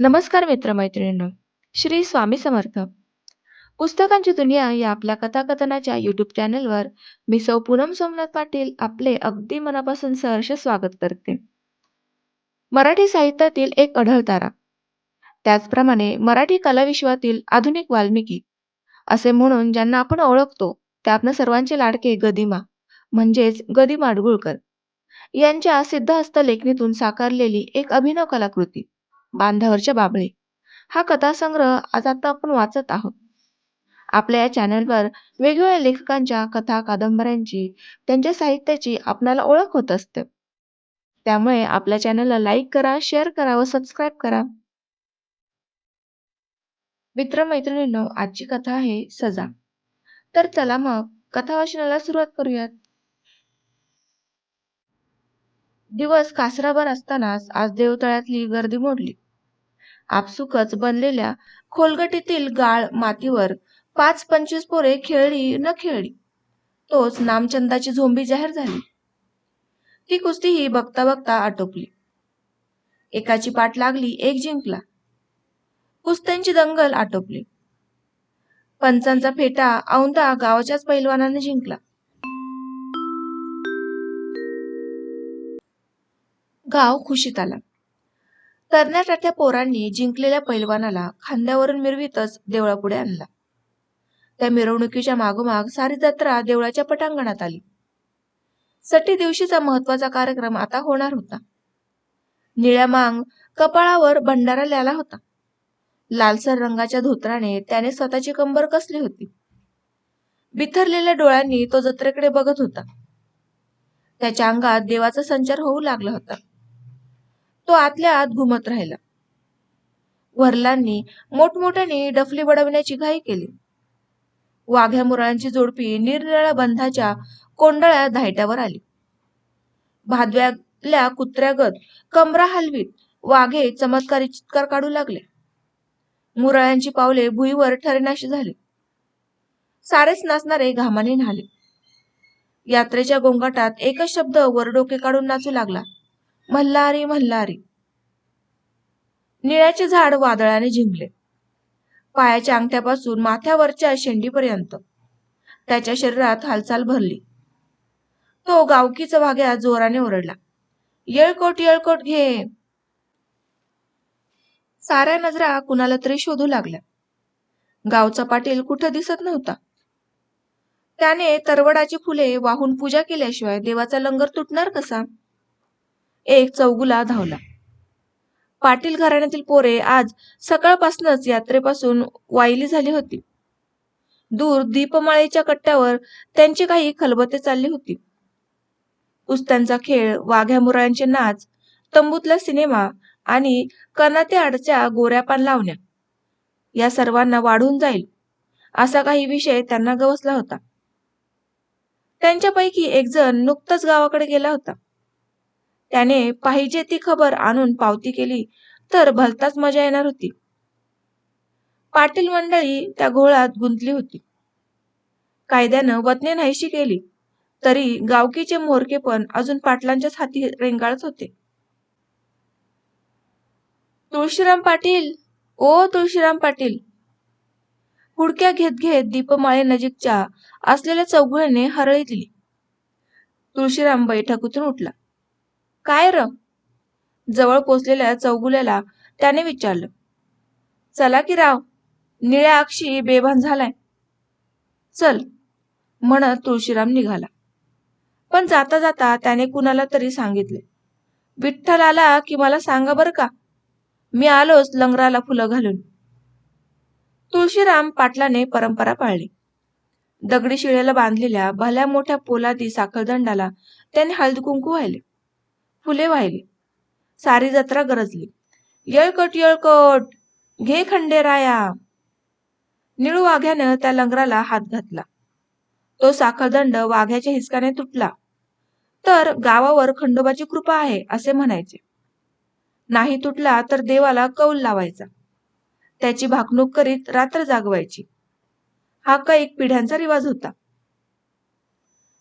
नमस्कार मित्रमैत्रिणींनो श्री स्वामी समर्थ. पुस्तकांची दुनिया या आपल्या कथाकथनाच्या यूट्यूब चॅनलवर मी सौ पूनम सोमनाथ पाटील आपले अगदी मनापासून सहर्ष स्वागत करते. मराठी साहित्यातील एक अढळ तारा. त्याचप्रमाणे मराठी कलाविश्वातील आधुनिक वाल्मिकी असे म्हणून ज्यांना आपण ओळखतो ते आपण सर्वांचे लाडके गदिमा म्हणजेच गदी माडगुळकर यांच्या सिद्धहस्त लेखणीतून साकारलेली एक अभिनव कलाकृती. बांधावरच्या बाबळे. हा कथासंग्रह आज आता आपण वाचत आहोत. आपल्या या चॅनलवर वेगवेगळ्या लेखकांच्या कथा कादंबऱ्यांची त्यांच्या साहित्याची आपणाला ओळख होत असते. त्यामुळे आपल्या चॅनलला लाईक करा शेअर करा व सबस्क्राईब करा. मित्रमैत्रिणींनो आजची कथा आहे सजा. तर चला मग कथा वाचनाला सुरुवात करूयात. दिवस कासराभर असतानाच आज देवतळ्यातली गर्दी मोडली. आपसुकच बनलेल्या खोलगटीतील गाळ मातीवर पाच पंचवीस पोरे खेळली न खेळली. तोच नामचंदाची झोंबी जाहीर झाली. ती कुस्ती ही बघता बघता आटोपली. एकाची पाठ लागली एक जिंकला. कुस्त्यांची दंगल आटोपली. पंचांचा फेटा औंदा गावाच्याच पैलवानाने जिंकला. गाव खुशीत आला. तरणाट्यातल्या पोरांनी जिंकलेल्या पैलवानाला खांद्यावरून मिरवीतच देवळापुढे आणला. त्या मिरवणुकीच्या मागोमाग सारी जत्रा देवळाच्या पटांगणात आली. सटी दिवशीचा महत्त्वाचा कार्यक्रम आता होणार होता. निळ्या मांग कपाळावर भंडारा ल्याला होता. लालसर रंगाच्या धोत्राने त्याने स्वतःची कंबर कसली होती. बिथरलेल्या डोळ्यांनी तो जत्रेकडे बघत होता. त्याच्या अंगात देवाचा संचार होऊ लागला होता. तो आतल्या आत घुमत राहिला. वरलांनी मोठमोठ्याने डफली बडवण्याची घाई केली. वाघ्या मुरळांची जोडपी निरनिळ्या बंधाच्या कोंडळ्या धायट्यावर आली. भादव्याल्या कुत्र्यागत कमरा हलवीत वाघे चमत्कारी चित्कार काढू लागले. मुरळ्यांची पावले भुईवर ठरेनाशी झाली. सारेच नाचणारे घामाने न्हाले. यात्रेच्या गोंगाटात एकच शब्द वरडोके काढून नाचू लागला. मल्हारी मल्हारी. निळ्याचे झाड वादळाने जिंकले पायाच्या अंगठ्यापासून माथ्यावरच्या शेंडीपर्यंत. त्याच्या शरीरात हालचाल भरली. तो गावकीचा भाग्या जोराने ओरडला. येळकोट येळकोट घे. साऱ्या नजरा कुणाला तरी शोधू लागल्या. गावचा पाटील कुठं दिसत नव्हता. त्याने तरवडाची फुले वाहून पूजा केल्याशिवाय देवाचा लंगर तुटणार कसा? एक चौगुला धावला. पाटील घराण्यातील पोरे आज सकाळपासूनच यात्रेपासून वाईली झाली होती. दूर दीपमाळेच्या कट्ट्यावर त्यांची काही खलबते चालली होती. कुस्त्यांचा खेळ वाघ्या मुराळ्यांचे नाच तंबूतला सिनेमा आणि कनाते आडच्या गोऱ्या पान लावण्या या सर्वांना वाढून जाईल असा काही विषय त्यांना गवसला होता. त्यांच्यापैकी एक जण नुकताच गावाकडे गेला होता. त्याने पाहिजे ती खबर आणून पावती केली तर भलताच मजा येणार होती. पाटील मंडळी त्या घोळात गुंतली होती. कायद्यानं वतने नाहीशी केली तरी गावकीचे मोरके पण अजून पाटलांच्याच हाती रेंगाळत होते. तुळशीराम पाटील ओ तुळशीराम पाटील! हुडक्या घेत घेत दीपमाळे नजीकच्या असलेल्या चौघुळ्याने हरळी दिली तुळशीराम बैठकीतून उठला. काय र? जवळ पोचलेल्या चौगुल्याला त्याने विचारलं. चला की राव निळ्या अक्षी बेभान झालाय. चल म्हणत तुळशीराम निघाला. पण जाता जाता त्याने कुणाला तरी सांगितले. विठ्ठल आला की मला सांगा बर का? मी आलोच लंगराला फुलं घालून. तुळशीराम पाटलाने परंपरा पाळली. दगडी शिळेला बांधलेल्या भल्या मोठ्या पोलादी साखळदंडाला त्याने हळद कुंकू वाहिले. फुले वाहिली सारी जत्रा गरजली. येळकट येळकट घे खंडेराया निळू वाघ्यानं त्या लंगराला हात घातला. तो साखरदंड वाघ्याच्या हिसकाने तुटला. तर गावावर खंडोबाची कृपा आहे असे म्हणायचे. नाही तुटला तर देवाला कौल लावायचा. त्याची भाकणूक करीत रात्र जागवायची. हा कैक पिढ्यांचा रिवाज होता.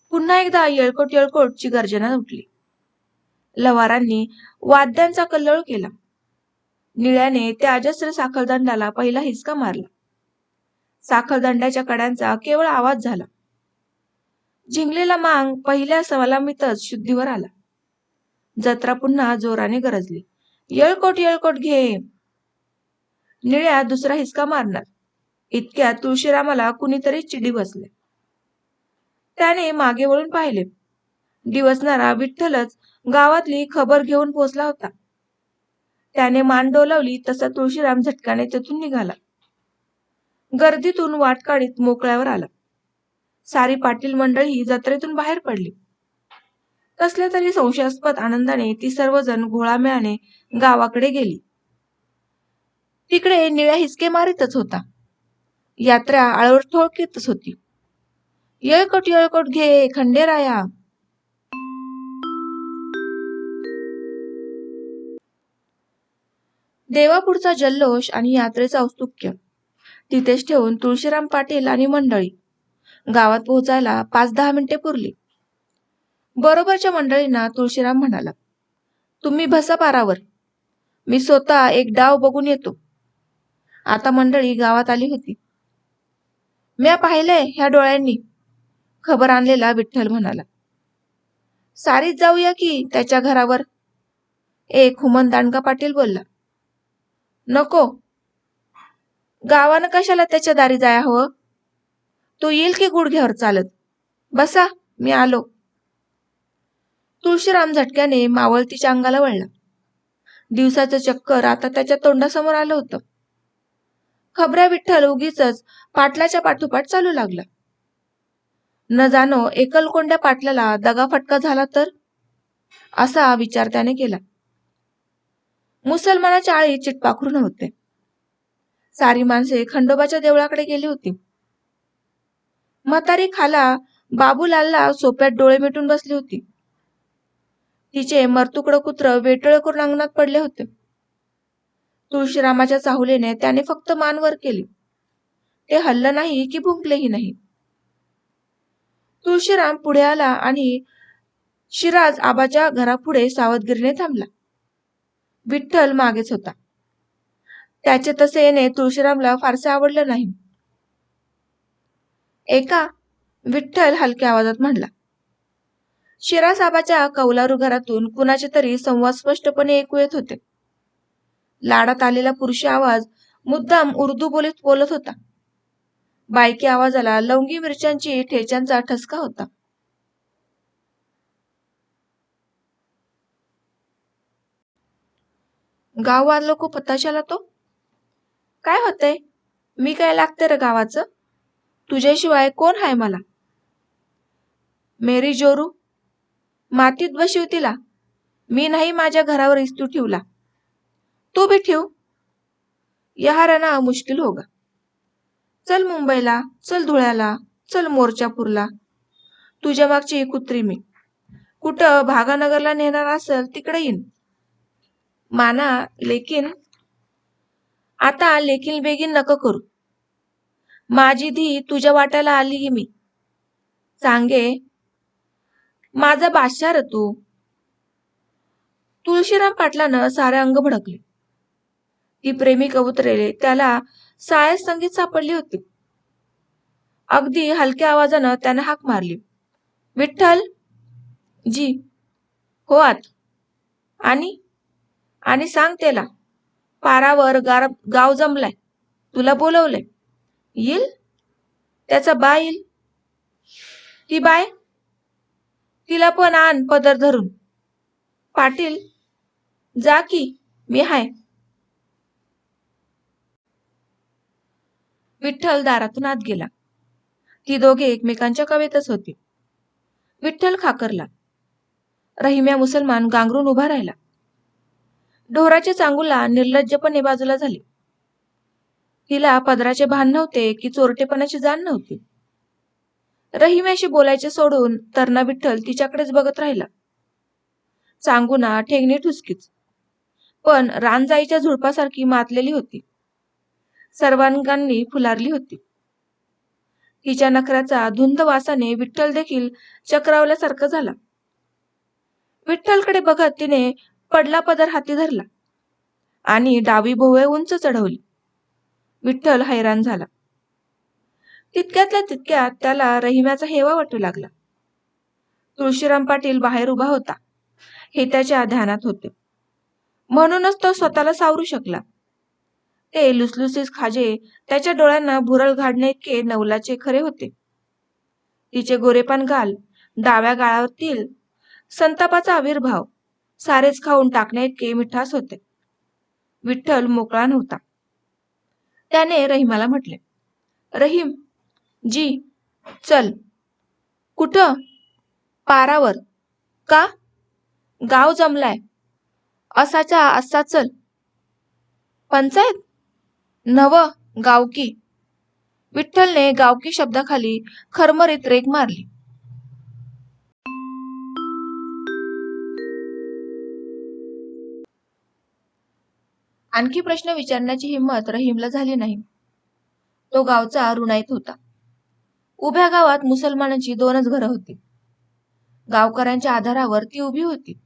पुन्हा एकदा येळकोट येळकोटची गर्जना उठली. लवारांनी वाद्यांचा कल्लोळ केला. निळ्याने त्या अजस्र साखरदंडाला पहिला हिसका मारला. साखरदंडाच्या कड्यांचा केवळ आवाज झाला. जिंकलेला मांग पहिल्या सलामीतच शुद्धीवर आला. जत्रा पुन्हा जोराने गरजली. येळकोट येळकोट घे. निळ्या दुसरा हिसका मारणार. इतक्या तुळशीरामाला कुणीतरी चिडी बसले. त्याने मागे वळून पाहिले. दिवसणारा विठ्ठलच गावातली खबर घेऊन पोहोचला होता. त्याने मान डोलावली तसा तुळशीराम झटकाने तेथून निघाला. गर्दीतून वाट काढीत मोकळ्यावर आला. सारी पाटील मंडळी जत्रेतून बाहेर पडली. कसल्या तरी संशयास्पद आनंदाने ती सर्वजण घोळामेळाने गावाकडे गेली. तिकडे निळ्या हिसके मारीतच होता. यात्रा आळवर ठोळकीतच होती. येळकोट येळकोट घे खंडेराया देवापूरचा जल्लोष आणि यात्रेचं औत्सुक्य. तिथेच ठेवून तुळशीराम पाटील आणि मंडळी गावात पोहोचायला पाच दहा मिनिटे पुरली. बरोबरच्या मंडळींना तुळशीराम म्हणाला तुम्ही भसा पारावर. मी स्वतः एक डाव बघून येतो. आता मंडळी गावात आली होती. म्या पाहिलंय ह्या डोळ्यांनी खबर आणलेला विठ्ठल म्हणाला. सारीच जाऊया की त्याच्या घरावर एक हुमन दांडका पाटील बोलला. नको. गावानं कशाला त्याच्या दारी जाया हवं? तो येईल की गुडघ्यावर चालत? बसा मी आलो. तुळशीराम झटक्याने मावळतीच्या अंगाला वळला. दिवसाचं चक्कर आता त्याच्या तोंडासमोर आलं होतं. खबऱ्या विठ्ठल उगीच पाटलाच्या पाठोपाठ चालू लागला. न जाणो एकलकोंड्या पाटलाला दगाफटका झाला तर? असा विचार त्याने केला. मुसलमानाच्या आळी चिटपाखरू नव्हते. सारी माणसे खंडोबाच्या देवळाकडे गेली होती. म्हातारी खाला बाबूलालला सोप्यात डोळे मिटून बसली होती. तिचे मरतुकडं कुत्र वेटळ करून अंगणात पडले होते. तुळशीरामाच्या चाहुलेने त्याने फक्त मान वर केली. ते हल्लं नाही की भुंकलेही नाही. तुळशीराम पुढे आला आणि शिराज आबाच्या घरापुढे सावधगिरीने थांबला. विठ्ठल मागेच होता. त्याचे तसे येणे तुळशीरामला फारसे आवडलं नाही. एका विठ्ठल हलक्या आवाजात म्हणला शिरासाबाच्या कौलारू घरातून कुणाचे तरी संवाद स्पष्टपणे ऐकू येत होते. लाडात आलेला पुरुषी आवाज मुद्दाम उर्दू बोलीत बोलत होता. बायकी आवाजाला लवंगी मिरच्यांची ठेच्यांचा ठसका होता. गाव वाजलो को पत्ताशाला तो? काय होतंय? मी काय लागते र गावाचं? तुझ्याशिवाय कोण हाय मला? मेरी जोरू मातीत बशिव तिला. मी नाही माझ्या घरावर इस्तू ठेवला. तू बी ठेव. यहाराना मुश्किल होगा. चल मुंबईला चल धुळ्याला चल मोर्चापूरला. तुझ्या मागची कुत्री मी. कुठं भागानगरला नेणार असेल तिकडे येईन. माना लेकिन आता लेकिन बेगीन नको करू. माझी धी तुझ्या वाट्याला आली मी. सांगे माझा बादशाह रतू तुळशीराम पाटलानं सारे अंग भडकले. ती प्रेमी कबुतरेले त्याला सायस संगीत सापडली होती. अगदी हलक्या आवाजानं त्यानं हाक मारली. विठ्ठल? जी. हो आत. आणि? आणि सांग त्याला पारावर गार गाव जमलाय तुला बोलवलंय. येईल? त्याचा बाय येईल? ती बाय? तिला पण आण पदर धरून. पाटील जा की मी हाय. विठ्ठल दारातून आत गेला. ती दोघे एकमेकांच्या कवेतच होती. विठ्ठल खाकरला. रहिम्या मुसलमान गांगरून उभा राहिला. ढोराच्या चांगुला निर्लज्जपणे बाजूला झाली. तिला पदराचे भान नव्हते की चोरटेपणाची जाण नव्हती. रहिम्याशी बोलायचे सोडून तरणा विठ्ठल तिच्याकडेच बघत राहिला. चांगुना ठेंगणी ठुसकीच. पण रानजाईच्या झुडपासारखी मातलेली होती. सर्वांगांनी फुलारली होती. तिच्या नखऱ्याचा धुंद वासाने विठ्ठल देखील चक्रावल्यासारखं झाला. विठ्ठलकडे बघत तिने पडला पदर हाती धरला. आणि डावी भोवळे उंच चढवली. विठ्ठल हैराण झाला. तितक्यातल्या तितक्यात त्याला रहिम्याचा हेवा वाटू लागला. तुळशीराम पाटील बाहेर उभा होता. हे त्याच्या ध्यानात होते. म्हणूनच तो स्वतःला सावरू शकला. ते लुसलुसीस खाजे त्याच्या डोळ्यांना भुरळ घाडणे इतके नवलाचे खरे होते. तिचे गोरेपान गाल डाव्या गाळावरतील संतापाचा आविर्भाव सारेच खाऊन टाकणे इतके मिठास होते. विठ्ठल मोकळा नव्हता. त्याने रहिमाला म्हटले रहीम जी चल. कुठं? पारावर. का? गाव जमलाय. असाचा असा चल. पंचायत? नव गावकी. विठ्ठलने गावकी शब्दाखाली खरमरीत रेग मारली. आणखी प्रश्न विचारण्याची हिंमत रहीमला झाली नाही. तो गावचा रुणाईत होता. उभ्या गावात मुसलमानांची दोनच घरं होती. गावकऱ्यांच्या आधारावर ती उभी होती.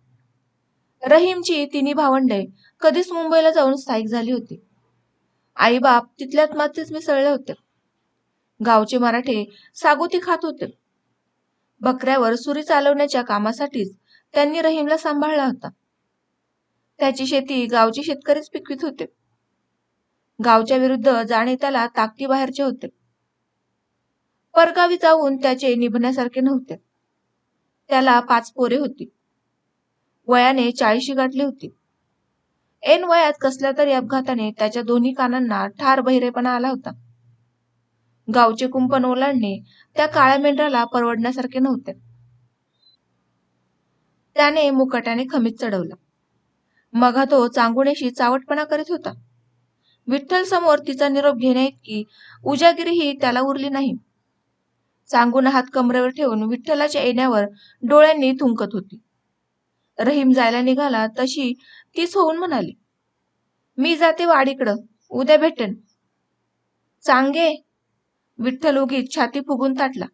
रहीमची तिन्ही भावंडे कधीच मुंबईला जाऊन स्थायिक झाली होती. आई बाप तिथल्यात मातीच मिसळले होते. गावचे मराठे सागोती खात होते. बकऱ्यावर सुरी चालवण्याच्या कामासाठीच त्यांनी रहीमला सांभाळला होता. त्याची शेती गावचे शेतकरीच पिकवित होते. गावच्या विरुद्ध जाणे त्याला ताकदी बाहेरचे होते. परगावी जाऊन त्याचे निभण्यासारखे नव्हते. त्याला पाच पोरे होती. वयाने चाळीशी गाठली होती. एन वयात कसल्या तरी अपघाताने त्याच्या दोन्ही कानांना ठार बहिरेपणा आला होता. गावचे कुंपण ओलांडणे त्या काळ्या मेंढराला परवडण्यासारखे नव्हते. त्याने मुकाट्याने खमीत चढवलं. मघा तो चांगुणेशी चावटपणा करीत होता. विठ्ठल समोर तिचा निरोप घेण्या इतकी उजागिरीही त्याला उरली नाही. चांगून हात कमरेवर ठेवून विठ्ठलाच्या येण्यावर डोळ्यांनी थुंकत होती. रहीम जायला निघाला तशी तीच होऊन म्हणाली मी जाते वाडीकडं उद्या भेटेन. चांगे. विठ्ठल उगीत छाती फुगून ताटला.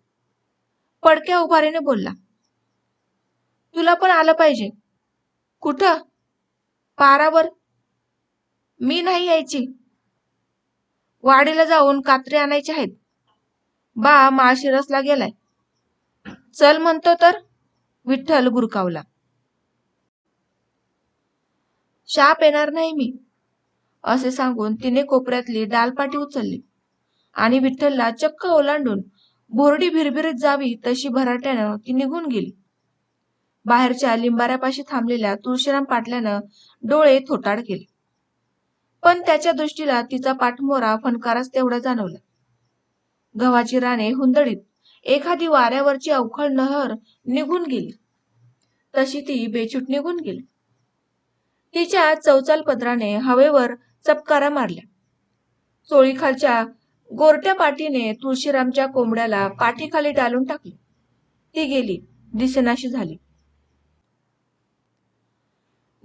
पडक्या उभारीने बोलला तुला पण आलं पाहिजे. कुठं? पारावर मी नाही यायची. वाडीला जाऊन कात्रे आणायचे आहेत. बा माळशिरसला गेलाय. चल म्हणतो तर विठ्ठल गुरकावला. शाप येणार नाही मी असे सांगून तिने कोपऱ्यातली डालपाटी उचलली आणि विठ्ठलला चक्क ओलांडून बोरडी भिरभिरीत जावी तशी भराट्यानं ती निघून गेली. बाहेरच्या लिंबाऱ्यापाशी थांबलेल्या तुळशीराम पाटल्यानं डोळे थोटाड केले. पण त्याच्या दृष्टीला तिचा पाठमोरा फणकाराच तेवढा जाणवला. गव्हाची राणे हुंदडीत एखादी वाऱ्यावरची अवखळ नहर निघून गेली. तशी ती बेछूट निघून गेली. तिच्या चौचाल पदराने हवेवर चपकारा मारल्या. चोळीखालच्या गोरट्या पाठीने तुळशीरामच्या कोंबड्याला पाठीखाली डालून टाकली. ती गेली दिसेनाशी झाली.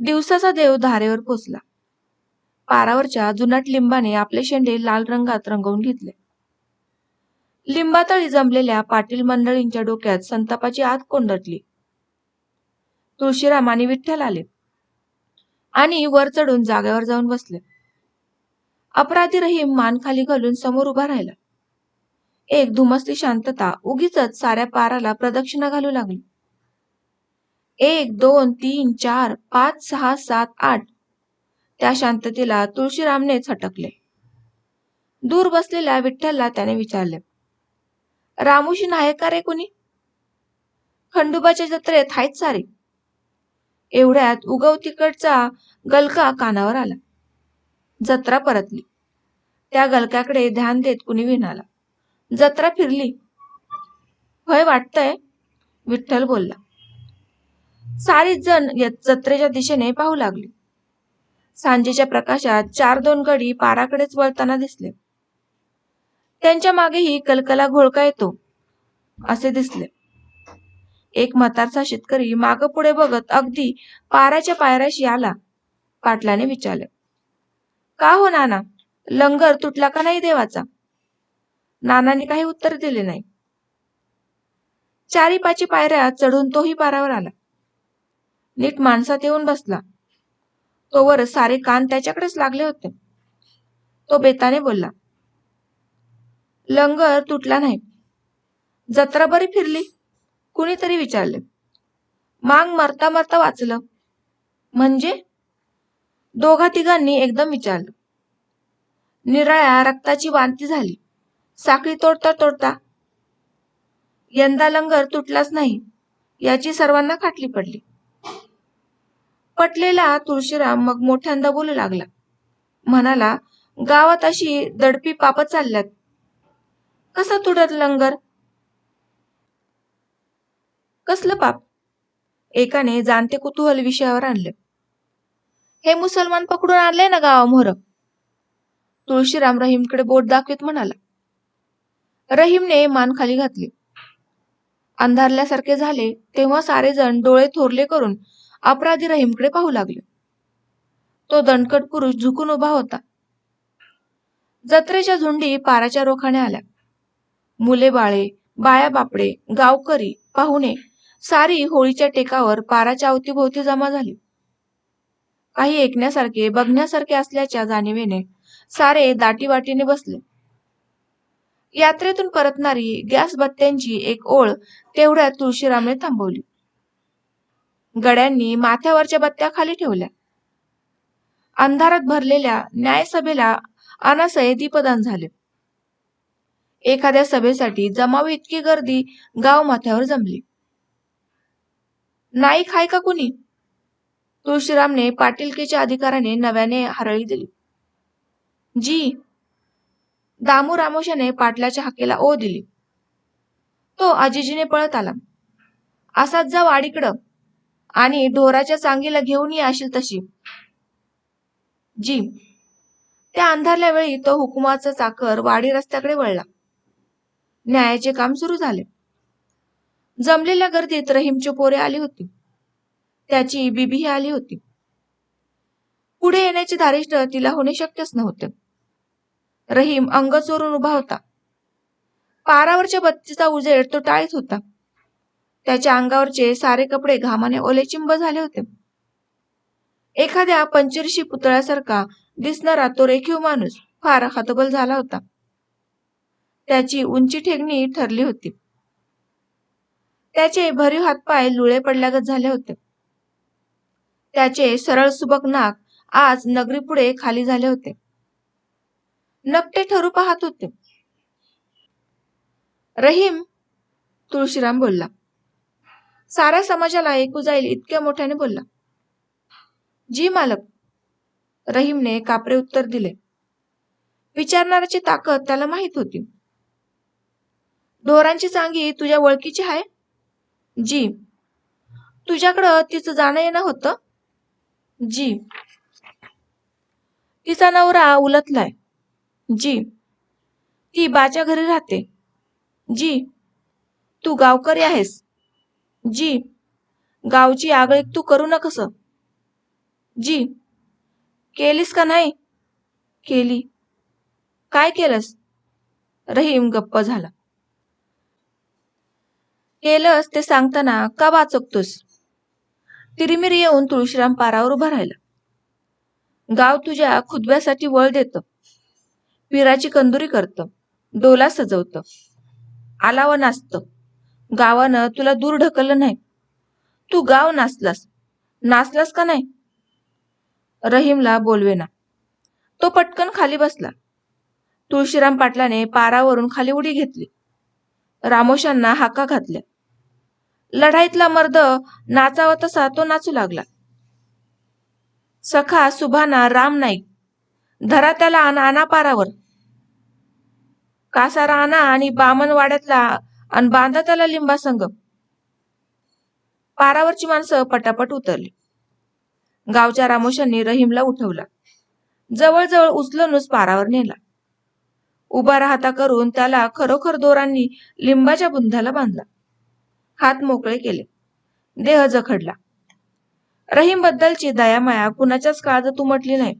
दिवसाचा देव धारेवर पोचला. पारावरच्या जुनाट लिंबाने आपले शेंडे लाल रंगात रंगवून घेतले. लिंबातळी जमलेल्या पाटील मंडळींच्या डोक्यात संतापाची आत कोंडटली तुळशीराम आणि विठ्ठल आले. आणि वर चढून जागेवर जाऊन बसले. अपराधी रहीम मान खाली घालून समोर उभा राहिला. एक धुमसली शांतता उगीच साऱ्या पाराला प्रदक्षिणा घालू लागली. एक दोन तीन चार पाच सहा सात आठ. त्या शांततेला तुळशीरामनेच हटकले दूर बसलेल्या विठ्ठलला त्याने विचारले रामूशी नाही का रे कुणी? खंडोबाच्या जत्रेत आहेत सारे. एवढ्यात उगव तिकडचा गलका कानावर आला. जत्रा परतली. त्या गलक्याकडे ध्यान देत कुणी विणाला. जत्रा फिरली. भय वाटतंय विठ्ठल बोलला. सारीच जण या जत्रेच्या दिशेने पाहू लागली. सांजेच्या प्रकाशात चार दोन गडी पाराकडेच वळताना दिसले. त्यांच्या मागेही कलकला घोळका येतो असे दिसले. एक म्हातारसा शेतकरी माग पुढे बघत अगदी पाराच्या पायऱ्याशी आला पाटलाने विचारले. का हो नाना? लंगर तुटला का नाही देवाचा? नानाने काही उत्तर दिले नाही. चारी पाची पायऱ्या चढून तोही पारावर आला. नीट माणसात येऊन बसला. तोवर सारे कान त्याच्याकडेच लागले होते. तो बेताने बोलला लंगर तुटला नाही. जत्रा बरी फिरली. कुणीतरी विचारले. मांग मरता मरता वाचलं. म्हणजे? दोघा तिघांनी एकदम विचारलं. निराळ्या रक्ताची वांती झाली. साखळी तोडता तोडता यंदा लंगर तुटलाच नाही. याची सर्वांना खाटली पडली. पटलेला तुळशीराम मग मोठ्यांदा बोलू लागला. म्हणाला गावात अशी दडपी पाप चालल्यात. कसं तुडत लंगर? कसलं पाप? एकाने जाणते कुतूहल विषयावर आणले. हे मुसलमान पकडून आणले ना गावामोर तुळशीराम रहीमकडे बोट दाखवीत म्हणाला. रहीमने मान खाली घातली. अंधारल्यासारखे झाले तेव्हा सारेजण डोळे थोरले करून अपराधी रहीमकडे पाहू लागले. तो दणकट पुरुष झुकून उभा होता. जत्रेच्या झुंडी पाराच्या रोखाने आल्या. मुले बाळे बाया बापडे गावकरी पाहुणे सारी होळीच्या टेकावर पाराच्या अवतीभोवती जमा झाली. काही ऐकण्यासारखे बघण्यासारखे असल्याच्या जाणीवेने सारे दाटीवाटीने बसले. यात्रेतून परतणारी गॅस बत्त्यांची एक ओळ तेवढ्यात तुळशीरामने थांबवली. गड्यांनी माथ्यावरच्या बत्त्या खाली ठेवल्या. अंधारात भरलेल्या न्यायसभेला अनासये दीपदान झाले. एखाद्या सभेसाठी जमावी इतकी गर्दी गाव माथ्यावर जमली. नाही खाय का कुणी? तुळशीरामने पाटीलकीच्या अधिकाराने नव्याने हरळी दिली. जी. दामू रामोशाने पाटलाच्या हाकेला ओ दिली. तो आजीजीने पळत आला. असाच जा वाडीकडं आणि ढोराच्या चांगीला घेऊन येशील तशी. जी. त्या अंधारल्या वेळी तो हुकुमाचा चाकर वाडी रस्त्याकडे वळला. न्यायाचे काम सुरू झाले. जमलेल्या गर्दीत रहीमची पोरे आली होती. त्याची बीबीही आली होती. पुढे येण्याचे धारिष्ट तिला होणे शक्यच नव्हते. रहीम अंग चोरून उभा होता. पारावरच्या बत्तीचा उजेड तो टाळीत होता. त्याच्या अंगावरचे सारे कपडे घामाने ओलेचिंब झाले होते. एखाद्या पंचरशी पुतळ्यासारखा दिसणारा तो रेखीव माणूस फार हतबल झाला होता. त्याची उंची ठेगणी ठरली होती. त्याचे भरीव हातपाय लुळे पडल्यागत झाले होते. त्याचे सरळ सुबक नाक आज नगरीपुढे खाली झाले होते. नकटे ठरू पाहत होते. रहीम तुळशीराम बोलला साऱ्या समाजाला ऐकू जाईल इतक्या मोठ्याने बोलला. जी मालक रहीमने कापरे उत्तर दिले. विचारणाऱ्याची ताकद त्याला माहीत होती. ढोरांची चांगी तुझ्या ओळखीची आहे जी. तुझ्याकडं तिचं जाणं येणं होतं? जी. तिचा नवरा उलटलाय. जी. ती बाच्या घरी राहते. जी. तू गावकरी आहेस. जी गावची आगळीक तू करू नकस. जी केलीस का नाही? केली. काय केलंस? रहीम गप्प झाला. केलंस ते सांगताना का वाचकतोस? तिरीमिरी येऊन तुळशीराम पारावर उभा राहिला. गाव तुझ्या खुदब्यासाठी वळ देत. पिराची कंदुरी करत. डोला सजवत. आलाव नाचतं. गावानं तुला दूर ढकललं नाही. तू गाव नाचलास नाचलास का नाही? रहीमला बोलवेना. तो पटकन खाली बसला. तुळशीराम पाटलाने पारावरून खाली उडी घेतली. रामोशांना हाका घातल्या. लढाईतला मर्द नाचावा तसा तो नाचू लागला. सखा सुभाना राम नाईक धरा त्याला आना पारावर. कासारा आणा आणि बामनवाड्यातला आणि बांधा त्याला लिंबासंग पारावरची माणसं पटापट उतरली. गावच्या रामोशांनी रहीमला उठवला. जवळजवळ उचलूनच पारावर नेला. उभा राहता करून त्याला खरोखर दोरांनी लिंबाच्या बुंधाला बांधला. हात मोकळे केले. देह जखडला. रहीम बद्दलची दयामाया कुणाच्याच काळजात उमटली नाही.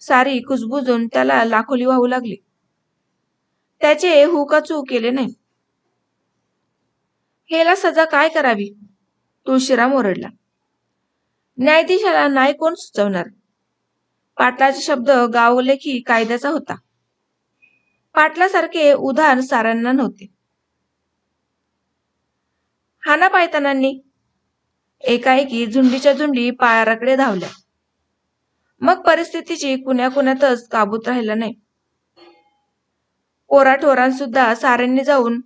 सारी कुजबुजून त्याला लाखोली वाहू लागली. त्याचे हुकाचू केले नाही. हेला सजा काय करावी? तुळशीराम ओरडला. न्यायाधीशाला नाही कोण सुचवणार? पाटलाचे शब्द गावलेखी कायद्याचा होता. पाटलासारखे उदाहरण साऱ्यांना नव्हते. हाना पायतानांनी एकाएकी झुंडीच्या झुंडी पायाराकडे धावल्या. मग परिस्थितीची कुण्या कुण्यातच काबूत राहिला नाही. कोराठोरांसुद्धा साऱ्यांनी जाऊन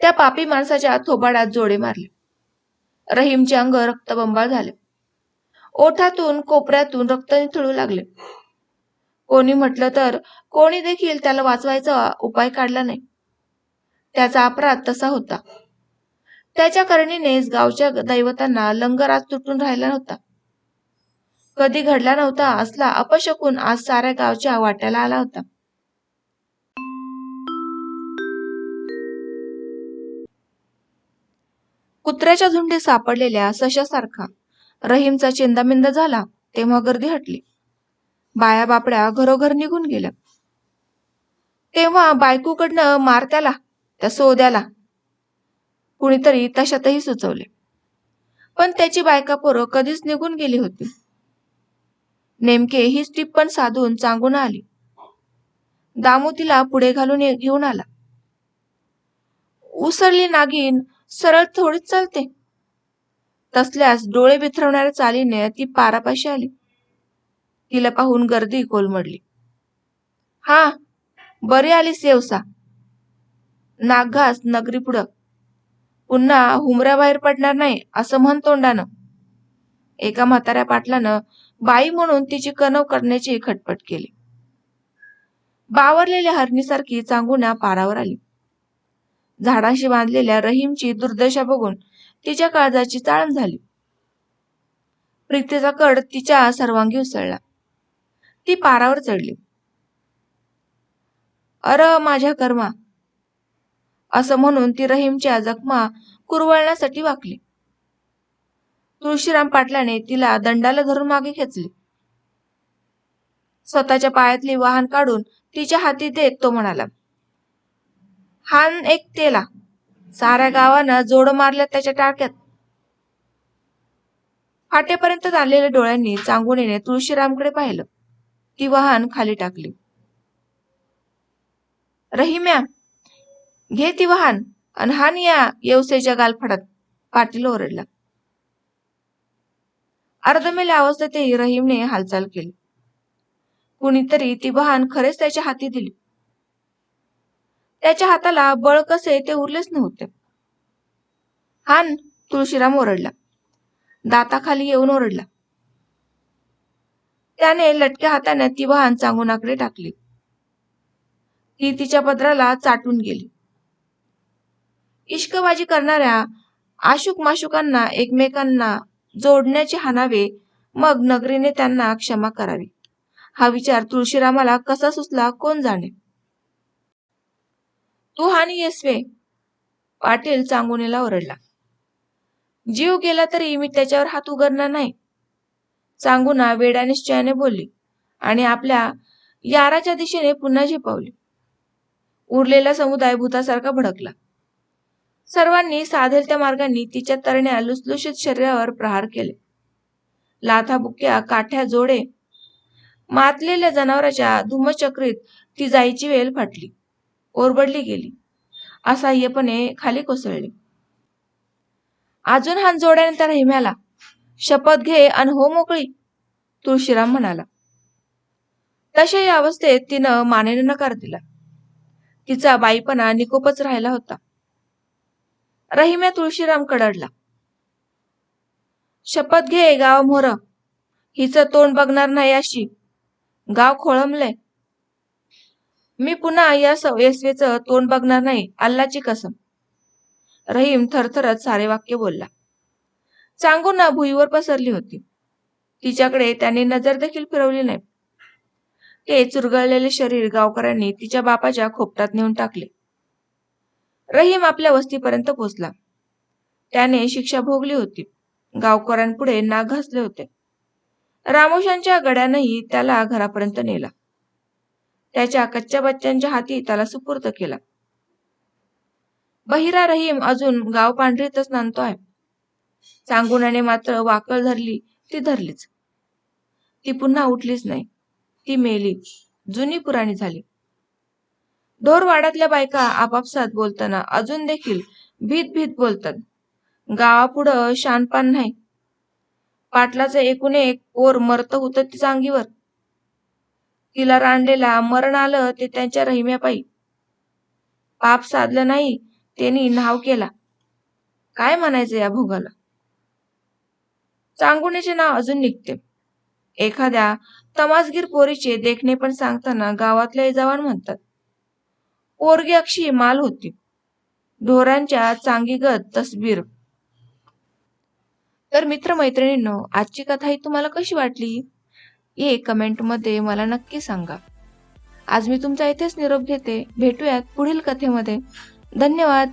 त्या पापी माणसाच्या थोबाडात जोडे मारले. रहीमचे अंग रक्तबंबाळ झाले. ओठातून कोपऱ्यातून रक्त निथळू लागले. कोणी म्हटलं तर कोणी देखील त्याला वाचवायचा उपाय काढला नाही. त्याचा अपराध तसा होता. त्याच्या करणीनेच गावच्या दैवतांना लंगर आज तुटून राहिला नव्हता. कधी घडला नव्हता असला अपशकून आज साऱ्या गावच्या वाट्याला आला होता. कुत्र्याच्या झुंडी सापडलेल्या सशासारखा रहीमचा चिंदामिंद झाला तेव्हा गर्दी हटली. बाया बापड्या घरोघर निघून गेल्या. तेव्हा बायकोकडनं मार त्याला त्या सोद्याला. कुणीतरी तशातही सुचवले. पण त्याची बायका पोरं कधीच निघून गेली होती. नेमके हीच टिप्पण साधून चांगून आली. दामू तिला पुढे घालून घेऊन आला. उसरली नागिन सरळ थोडीच चालते. तसल्यास डोळे बिथरवणाऱ्या चालीने ती पारापाशी आली. तिला पाहून गर्दी कोलमडली. हा बरी आलीस येवसा. नागघास नगरी पुढं. पुन्हा हुमऱ्याबाहेर पडणार नाही असं म्हण तोंडानं. एका म्हाताऱ्या पाटलानं बाई म्हणून तिची कणव करण्याची खटपट केली. बावरलेल्या हरणीसारखी चांगुण्या पारावर आली. झाडांशी बांधलेल्या रहीमची दुर्दशा बघून तिच्या काळजाची चाळण झाली. प्रीतीचा कड तिच्या सर्वांगी उसळला. ती पारावर चढली. अर माझ्या कर्मा असं म्हणून ती रहीमच्या जखमा कुरवळण्यासाठी वाकली. तुळशीराम पाटलाने तिला दंडाला धरून मागे खेचली. स्वतःच्या पायातली वाहन काढून तिच्या हाती देत तो म्हणाला हान एक तेला. साऱ्या गावानं जोड मारल्या त्याच्या टाक्यात. फाटेपर्यंत आलेल्या डोळ्यांनी चांगुणीने तुळशीरामकडे पाहिलं. ती वाहन खाली टाकली. रहिम्या घे ती वाहन आणि हान या येवसेच्या गालफडात. पाटील ओरडला. अर्धमेल्या अवस्थेतही रहीमने हालचाल केली. कुणीतरी ती वाहन खरेच त्याच्या हाती दिली. त्याच्या हाताला बळ कसे ते उरलेच नव्हते. हान तुळशीराम ओरडला. दाताखाली येऊन ओरडला. त्याने लटक्या हाताने ती वाहन चांगुनाकडे टाकली. ती तिच्या पदराला चाटून गेली. इश्कबाजी करणाऱ्या आशुक माशुकांना एकमेकांना जोडण्याचे हाणावे मग नगरीने त्यांना क्षमा करावी. हा विचार तुळशीरामाला कसा सुचला कोण जाणे? तू हानी येसवे पाटील चांगुनीला ओरडला. जीव गेला तरी मी त्याच्यावर हात उघडणार नाही. चांगुना वेडानिश्चयाने बोलली आणि आपल्या याराच्या दिशेने पुन्हा झेपावली. उरलेला समुदाय भूतासारखा भडकला. सर्वांनी साधेल त्या मार्गांनी तिच्या तरण्या लुसलुशीत शरीरावर प्रहार केले. लाथाबुक्या काठ्या जोडे मातलेल्या जनावराच्या धुमचक्रीत ती जायची वेल फाटली. ओरबडली गेली. असहाय्यपणे खाली कोसळली. अजून हात जोड्याने त्या रहिम्याला शपथ घे आणि हो मोकळी तुळशीराम म्हणाला. तशा या अवस्थेत तिनं मानेने नकार दिला. तिचा बाईपणा निकोपच राहिला होता. रहिम्या तुळशीराम कडडला. शपथ घे गाव मोर हिचं तोंड बघणार नाही अशी गाव खोळंबलंय. मी पुन्हा या यशवेचं तोंड बघणार नाही अल्लाची कसम. रहीम थरथरत सारे वाक्य बोलला. चांगून भुईवर पसरली होती. तिच्याकडे त्याने नजर देखील फिरवली नाही. ते चुरगळलेले शरीर गावकऱ्यांनी तिच्या बापाच्या खोपटात नेऊन टाकले. रहीम आपल्या वस्तीपर्यंत पोहोचला त्याने शिक्षा भोगली होती. गावकऱ्यांपुढे नाक घासले होते. रामोशांच्या गड्यानंही त्याला घरापर्यंत नेला. त्याच्या कच्च्या बच्च्यांच्या हाती त्याला सुपूर्त केला. बहिरा रहीम अजून गाव पांढरीतच नांदतोय. सांगुणाने मात्र वाकळ धरली ती धरलीच. ती पुन्हा उठलीच नाही. ती मेली. जुनी पुराणी झाली. ढोरवाड्यातल्या बायका आपापसात बोलताना अजून देखील भीत भीत बोलतात. गावापुढं शानपान नाही. पाटलाचं एकूण एक पोर मरत होतं तिच्या अंगीवर तिला रांडलेला मरण आलं ते त्यांच्या रहिम्यापायी. पाप साधलं नाही त्यांनी नाव केला. काय म्हणायचं या भोगाला? चांगुणीचे नाव अजून निघते. एखाद्या तमासगीर पोरीचे देखणे पण सांगताना गावातले जवान म्हणतात पोरगी अक्षी माल होती. ढोरांच्या चांगीगत तसबीर. तर मित्रमैत्रिणींनो आजची कथा ही तुम्हाला कशी वाटली? ये कमेंटमध्ये मला नक्की सांगा. आज मी तुमचा इथेच निरोप घेते. भेटूयात पुढील कथेमध्ये. धन्यवाद.